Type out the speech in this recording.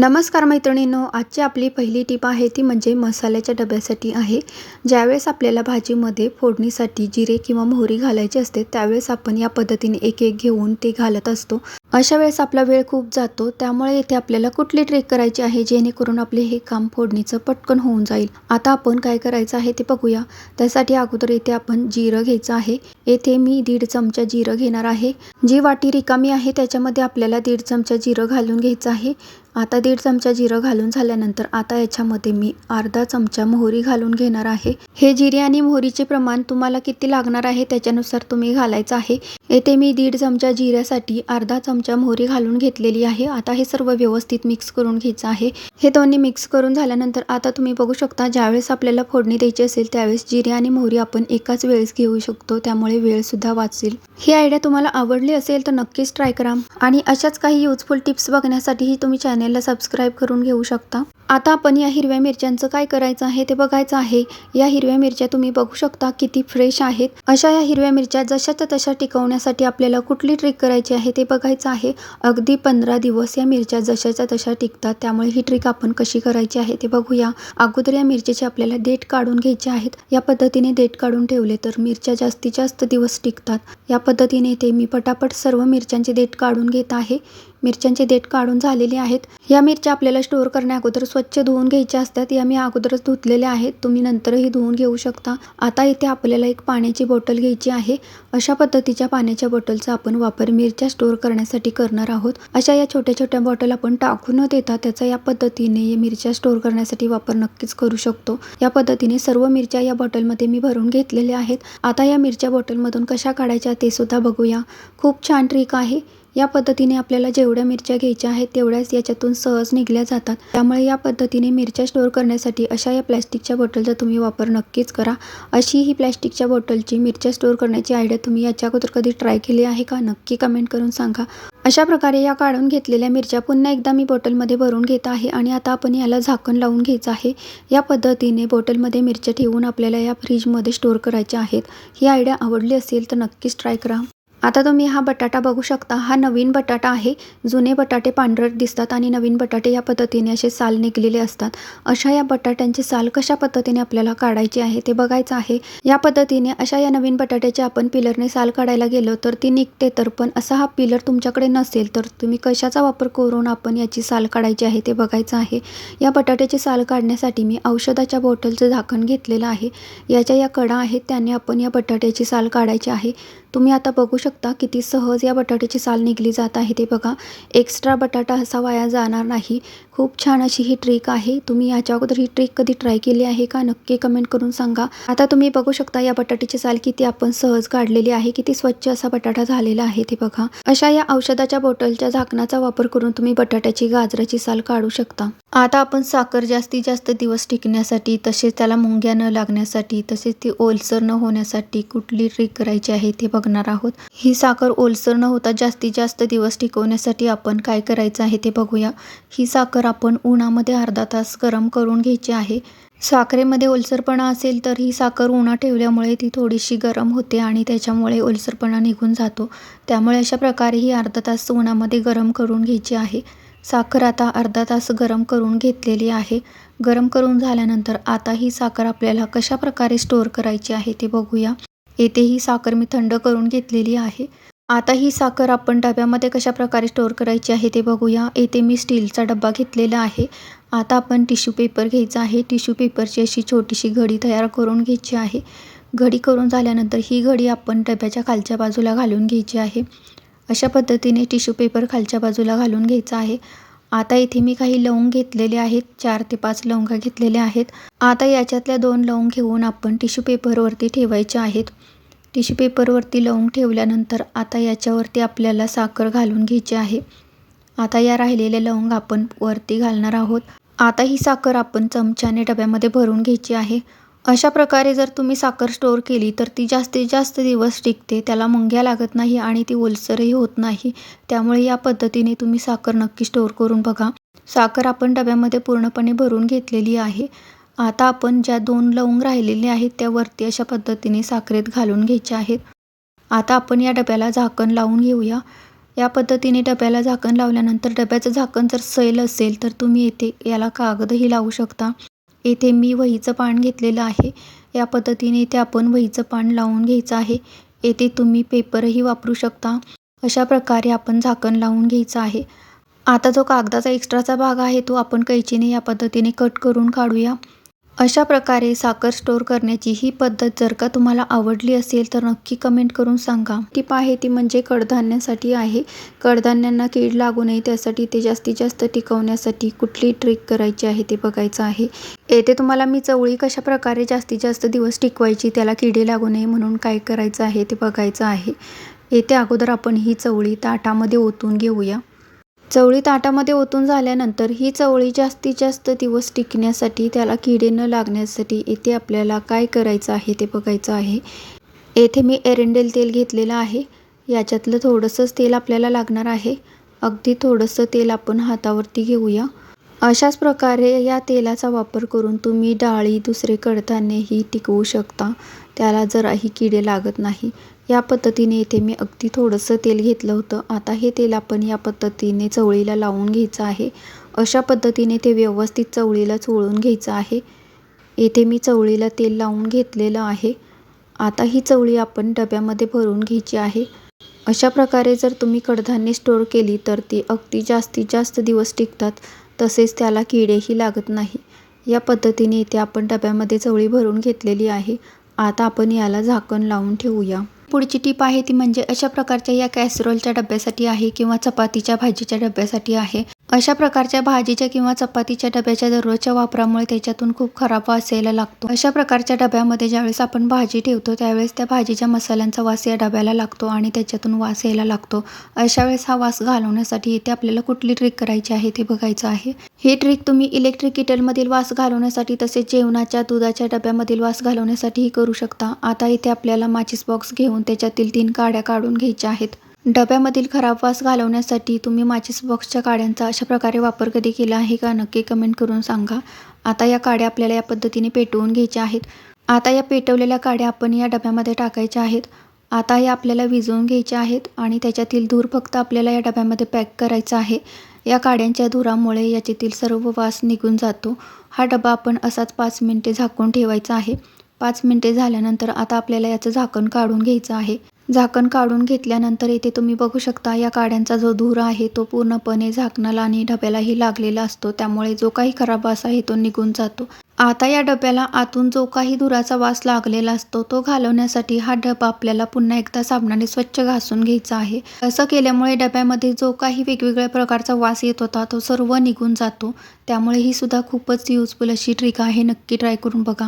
नमस्कार मैत्रिणींनो आजची आपली पहिली टीप आहे ती म्हणजे मसाल्याच्या डब्यासाठी आहे. ज्यावेळेस आपल्याला भाजीमध्ये फोडणीसाठी जिरे किंवा मोहरी घालायची असते त्यावेळेस आपण या पद्धतीने एक एक घेऊन ते घालत असतो. अशा वेळेस आपला वेळ खूप जातो त्यामुळे येथे आपल्याला कुठली ट्रेक करायची आहे जेणेकरून आपले हे काम फोडणीचं पटकन होऊन जाईल? आता आपण काय करायचं आहे ते बघूया. त्यासाठी अगोदर इथे आपण जिरं घ्यायचं आहे. येथे मी दीड चमचा जिरं घेणार आहे. जी वाटी रिकामी आहे त्याच्यामध्ये आपल्याला दीड चमचा जिरं घालून घ्यायचं आहे. आता दीड चमचा जिरं घालून झाल्यानंतर आता याच्यामध्ये मी अर्धा चमचा मोहरी घालून घेणार आहे. हे जिरे आणि मोहरीचे प्रमाण तुम्हाला किती लागणार आहे त्याच्यानुसार तुम्ही घालायचं आहे. येथे मी दीड चमचा जिऱ्यासाठी अर्धा चमचा मोहरी घालून घेतलेली आहे. आता हे सर्व व्यवस्थित मिक्स करून घ्यायचं आहे. हे दोन्ही मिक्स करून झाल्यानंतर आता तुम्ही बघू शकता ज्यावेळेस आपल्याला फोडणी द्यायची असेल त्यावेळेस जिरे आणि मोहरी आपण एकाच वेळेस घेऊ शकतो त्यामुळे वेळसुद्धा वाचेल. ही आयडिया तुम्हाला आवडली असेल तर नक्कीच ट्राय करा. आणि अशाच काही युजफुल टिप्स बघण्यासाठीही तुम्ही चॅनेलला सबस्क्राईब करून घेऊ शकता. आता आपण या हिरव्या मिरच्यांचं काय करायचं आहे ते बघायचं आहे. या हिरव्या मिरच्या तुम्ही बघू शकता किती फ्रेश आहेत. अशा या हिरव्या मिरच्या जशाच्या तशा टिकवण्यासाठी आपल्याला कुठली ट्रिक करायची आहे ते बघायचं आहे. अगदी पंधरा दिवस या मिरच्या जशाच्या तशा टिकतात. त्यामुळे ही ट्रिक आपण कशी करायची आहे ते बघूया. अगोदर या मिरचीचे आपल्याला देठ काढून घ्यायचे आहेत. या पद्धतीने देठ काढून ठेवले तर मिरच्या जास्तीत जास्त दिवस टिकतात. या पद्धतीने ते मी पटापट सर्व मिरच्यांचे देठ काढून घेत आहे. मिरच्यांचे देठ काढून झालेले आहेत. या मिरच्या आपल्याला स्टोअर करण्या अगोदर स्वच्छ धुवून घ्यायच्या असतात. या मी अगोदरच धुतलेल्या आहेत. तुम्ही नंतरही धुवून घेऊ शकता. आता इथे आपल्याला एक पाण्याची बॉटल घ्यायची आहे. अशा पद्धतीच्या पाण्याच्या बॉटलचा आपण वापर मिरच्या स्टोअर करण्यासाठी करणार आहोत. अशा या छोट्या छोट्या बॉटल आपण टाकून न देता त्याचा या पद्धतीने मिरच्या स्टोअर करण्यासाठी वापर नक्कीच करू शकतो. या पद्धतीने सर्व मिरच्या या बॉटलमध्ये मी भरून घेतलेल्या आहेत. आता या मिरच्या बॉटलमधून कशा काढायच्या ते सुद्धा बघूया. खूप छान ट्रिक आहे. या पद्धतीने आपल्याला जेवढ्या मिरच्या घ्यायच्या आहेत तेवढ्याच याच्यातून सहज निघल्या जातात. त्यामुळे या पद्धतीने मिरच्या स्टोअर करण्यासाठी अशा या प्लॅस्टिकच्या बॉटलचा तुम्ही वापर नक्कीच करा. अशी ही प्लॅस्टिकच्या बॉटलची मिरच्या स्टोअर करण्याची आयडिया तुम्ही याच्या अगोदर कधी ट्राय केली आहे का? नक्की कमेंट करून सांगा. अशा प्रकारे या काढून घेतलेल्या मिरच्या पुन्हा एकदा मी बॉटलमध्ये भरून घेत आहे आणि आता आपण याला झाकण लावून घ्यायचं आहे. या पद्धतीने बॉटलमध्ये मिरच्या ठेवून आपल्याला या फ्रीजमध्ये स्टोअर करायच्या आहेत. ही आयडिया आवडली असेल तर नक्कीच ट्राय करा. आता तुम्ही हा बटाटा बघू शकता. हा नवीन बटाटा आहे. जुने बटाटे पांढरट दिसतात आणि नवीन बटाटे या पद्धतीने असे साल निघलेले असतात. अशा या बटाट्यांचे साल कशा पद्धतीने आपल्याला काढायची आहे ते बघायचं आहे. या पद्धतीने अशा या नवीन बटाट्याचे आपण पिलरने साल काढायला गेलो तर ती निघते. तर पण असा हा पिलर तुमच्याकडे नसेल तर तुम्ही कशाचा वापर करून आपण याची साल काढायची आहे ते बघायचं आहे. या बटाट्याची साल काढण्यासाठी मी औषधाच्या बॉटलचं झाकण घेतलेलं आहे. याच्या या कडा आहेत. त्याने आपण या बटाट्याची साल काढायची आहे. तुम्ही आता बघू शकता किती सहज या बटाट्याची साल निघली जात आहे ते बघा. एक्स्ट्रा बटाटा असा वाया जाणार नाही. खूप छान अशी ही ट्रिक आहे. तुम्ही याच्या अगोदर ही ट्रिक कधी ट्राय केली आहे का? नक्की कमेंट करून सांगा. आता तुम्ही बघू शकता या बटाट्याची साल किती आपण सहज काढलेली आहे. किती स्वच्छ असा बटाटा झालेला आहे ते बघा. अशा या औषधाच्या बॉटलच्या झाकणाचा वापर करून तुम्ही बटाट्याची गाजराची साल काढू शकता. आता आपण साखर जास्तीत जास्त दिवस टिकण्यासाठी तसेच त्याला मुंग्या न लागण्यासाठी तसेच ती ओलसर न होण्यासाठी कुठली ट्रिक करायची आहे ते बघा बघणार आहोत. ही साखर ओलसर न होता जास्तीत जास्त दिवस टिकवण्यासाठी आपण काय करायचं आहे ते बघूया. ही साखर आपण उन्हामध्ये अर्धा तास गरम करून घ्यायची आहे. साखरेमध्ये ओलसरपणा असेल तर ही साखर उन्हा ठेवल्यामुळे ती थोडीशी गरम होते आणि त्याच्यामुळे ओलसरपणा निघून जातो. त्यामुळे अशा प्रकारे ही अर्धा तास उन्हामध्ये गरम करून घ्यायची आहे. साखर आता अर्धा तास गरम करून घेतलेली आहे. गरम करून झाल्यानंतर आता ही साखर आपल्याला कशा प्रकारे स्टोअर करायची आहे ते बघूया. येथे ही साखर मी थंड करून घेतलेली आहे. आता ही साखर आपण डब्यामध्ये कशा प्रकारे स्टोअर करायची आहे ते बघूया. येथे मी स्टीलचा डब्बा घेतलेला आहे. आता आपण टिश्यू पेपर घ्यायचा आहे. टिश्यू पेपरची अशी छोटीशी घडी तयार करून घ्यायची आहे. घडी करून झाल्यानंतर ही घडी आपण डब्याच्या खालच्या बाजूला घालून घ्यायची आहे. अशा पद्धतीने टिश्यू पेपर खालच्या बाजूला घालून घ्यायचा आहे. आता इथे मी काही लवंग घेतलेले आहेत चार ते पाच लवंगा घेतलेल्या आहेत. आता याच्यातल्या दोन लवंग घेऊन आपण टिश्यू पेपरवरती ठेवायचे आहेत. टिश्यू पेपरवरती लवंग ठेवल्यानंतर आता याच्यावरती आपल्याला साखर घालून घ्यायची आहे. आता या राहिलेल्या लवंग आपण वरती घालणार आहोत. आता ही साखर आपण चमच्याने डब्यामध्ये भरून घ्यायची आहे. अशा प्रकारे जर तुम्ही साखर स्टोअर केली तर ती जास्तीत जास्त दिवस टिकते त्याला मुंग्या लागत नाही आणि ती ओलसरही होत नाही. त्यामुळे या पद्धतीने तुम्ही साखर नक्की स्टोअर करून बघा. साखर आपण डब्यामध्ये पूर्णपणे भरून घेतलेली आहे. आता आपण ज्या दोन लवंग राहिलेले आहेत त्या वरती अशा पद्धतीने साखरेत घालून घ्यायच्या आहेत. आता आपण या डब्याला झाकण लावून घेऊया. या पद्धतीने डब्याला झाकण लावल्यानंतर डब्याचं झाकण जर सैल असेल तर तुम्ही येथे याला कागदही लावू शकता. येथे मी वहीचं पान घेतलेलं आहे. या पद्धतीने इथे आपण वहीचं पान लावून घ्यायचं आहे. येथे तुम्ही पेपरही वापरू शकता. अशा प्रकारे आपण झाकण लावून घ्यायचं आहे. आता जो कागदाचा एक्स्ट्राचा भाग आहे तो आपण कैचीने या पद्धतीने कट करून काढूया. अशा प्रकारे साखर स्टोअर करण्याची ही पद्धत जर का तुम्हाला आवडली असेल तर नक्की कमेंट करून सांगा. टीप आहे ती म्हणजे कडधान्यासाठी आहे. कडधान्यांना कीड लागू नये त्यासाठी ते जास्तीत जास्त टिकवण्यासाठी कुठली ट्रिक करायची आहे ते बघायचं आहे. येथे तुम्हाला मी चवळी कशा प्रकारे जास्तीत जास्त दिवस टिकवायची त्याला किडे लागू नये म्हणून काय करायचं आहे ते बघायचं आहे. येथे अगोदर आपण ही चवळी ताटामध्ये ओतून घेऊया. चवळी ताटामध्ये ओतून झाल्यानंतर ही चवळी जास्तीत जास्त दिवस टिकण्यासाठी त्याला किडे न लागण्यासाठी येथे आपल्याला काय करायचं आहे ते बघायचं आहे. येथे मी एरंडेल तेल घेतलेलं आहे. याच्यातलं थोडंसंच तेल आपल्याला लागणार आहे. अगदी थोडंसं तेल आपण हातावरती घेऊया. अशाच प्रकारे या तेलाचा वापर करून तुम्ही डाळी दुसरे कडधान्यही टिकवू शकता. त्याला जराही किडे लागत नाही. या पद्धतीने इथे मी अगदी थोडंसं तेल घेतलं होतं. आता हे तेल आपण या पद्धतीने चवळीला लावून घ्यायचं आहे. अशा पद्धतीने ते व्यवस्थित चवळीला चोळून घ्यायचं आहे. येथे मी चवळीला तेल लावून घेतलेलं आहे. आता ही चवळी आपण डब्यामध्ये भरून घ्यायची आहे. अशा प्रकारे जर तुम्ही कडधान्ये स्टोअर केली तर ती अगदी जास्तीत जास्त दिवस टिकतात. तसेच त्याला किडेही लागत नाही. या पद्धतीने इथे आपण डब्यामध्ये चवळी भरून घेतलेली आहे. आता आपण याला झाकण लावून ठेवूया. पुढची टीप आहे ती म्हणजे अशा प्रकारच्या या कॅसरोलच्या डब्यासाठी आहे किंवा चपातीच्या भाजीच्या डब्यासाठी आहे. अशा प्रकारच्या भाजीच्या किंवा चपातीच्या डब्याच्या दररोजच्या वापरामुळे त्याच्यातून खूप खराब वास यायला लागतो. अशा प्रकारच्या डब्यामध्ये ज्यावेळेस आपण भाजी ठेवतो त्यावेळेस त्या भाजीच्या मसाल्यांचा वास या डब्याला लागतो आणि त्याच्यातून वास यायला लागतो. अशा वेळेस हा वास घालवण्यासाठी इथे आपल्याला कुठली ट्रिक करायची आहे ते बघायचं आहे. ही ट्रिक तुम्ही इलेक्ट्रिक किटलमधील वास घालवण्यासाठी तसेच जेवणाच्या दुधाच्या डब्यामधील वास घालवण्यासाठीही करू शकता. आता इथे आपल्याला माचीस बॉक्स घेऊन त्याच्यातील तीन काड्या काढून घ्यायच्या आहेत. डब्यामधील खराब वास घालवण्यासाठी तुम्ही माचीस बॉक्सच्या काड्यांचा अशा प्रकारे वापर कधी केला आहे का? नक्की कमेंट करून सांगा. आता या काड्या आपल्याला या पद्धतीने पेटवून घ्यायच्या आहेत. आता या पेटवलेल्या काड्या आपण या डब्यामध्ये टाकायच्या आहेत. आता या आपल्याला विजवून घ्यायच्या आहेत आणि त्याच्यातील धूर फक्त आपल्याला या डब्यामध्ये पॅक करायचा आहे. या काड्यांच्या धुरामुळे याच्यातील सर्व वास निघून जातो. हा डबा आपण असाच पाच मिनटे झाकून ठेवायचा आहे. पाच मिनटे झाल्यानंतर आता आपल्याला याचं झाकण काढून घ्यायचं आहे. झाकण काढून घेतल्यानंतर इथे तुम्ही बघू शकता या काड्यांचा जो धूर आहे तो पूर्णपणे झाकणाला आणि डब्यालाही लागलेला असतो. त्यामुळे जो काही खराब वास आहे तो निघून जातो. आता या डब्याला आतून जो काही धुराचा वास लागलेला असतो तो घालवण्यासाठी हा डबा आपल्याला पुन्हा एकदा साबणाने स्वच्छ घासून घ्यायचा आहे. असं केल्यामुळे डब्यामध्ये जो काही वेगवेगळ्या प्रकारचा वास येत होता तो सर्व निघून जातो. त्यामुळे ही सुद्धा खूपच युजफुल अशी ट्रिक आहे. नक्की ट्राय करून बघा.